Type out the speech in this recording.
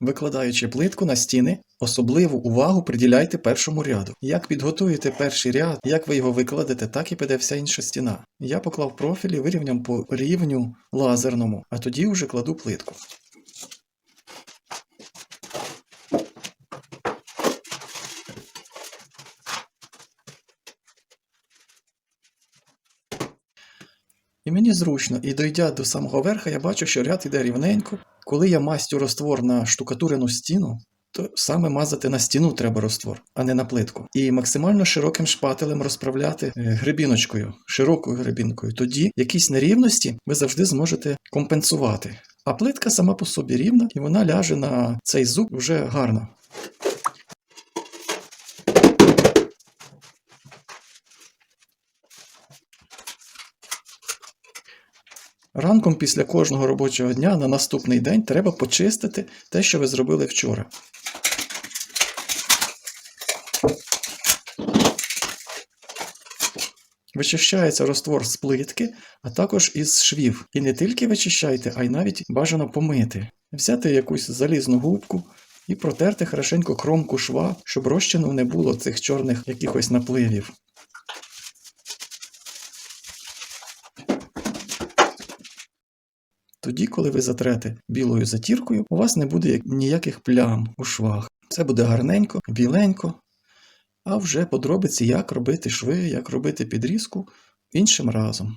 Викладаючи плитку на стіни, особливу увагу приділяйте першому ряду. Як підготуєте перший ряд, як ви його викладете, так і піде вся інша стіна. Я поклав профілі, вирівняв по рівню лазерному, а тоді вже кладу плитку. І мені зручно, і дойдя до самого верха, я бачу, що ряд іде рівненько. Коли я мастю роствор на штукатурену стіну, то саме мазати на стіну треба роствор, а не на плитку. І максимально широким шпателем розправляти е, гребіночкою, широкою гребінкою. Тоді якісь нерівності ви завжди зможете компенсувати. А плитка сама по собі рівна, і вона ляже на цей зуб вже гарно. Ранком після кожного робочого дня на наступний день треба почистити те, що ви зробили вчора. Вичищається роствор з плитки, а також із швів. І не тільки вичищайте, а й навіть бажано помити. Взяти якусь залізну губку і протерти хорошенько кромку шва, щоб розчину не було цих чорних якихось напливів. Тоді, коли ви затрете білою затіркою, у вас не буде ніяких плям у швах. Це буде гарненько, біленько. А вже подробиці, як робити шви, як робити підрізку іншим разом.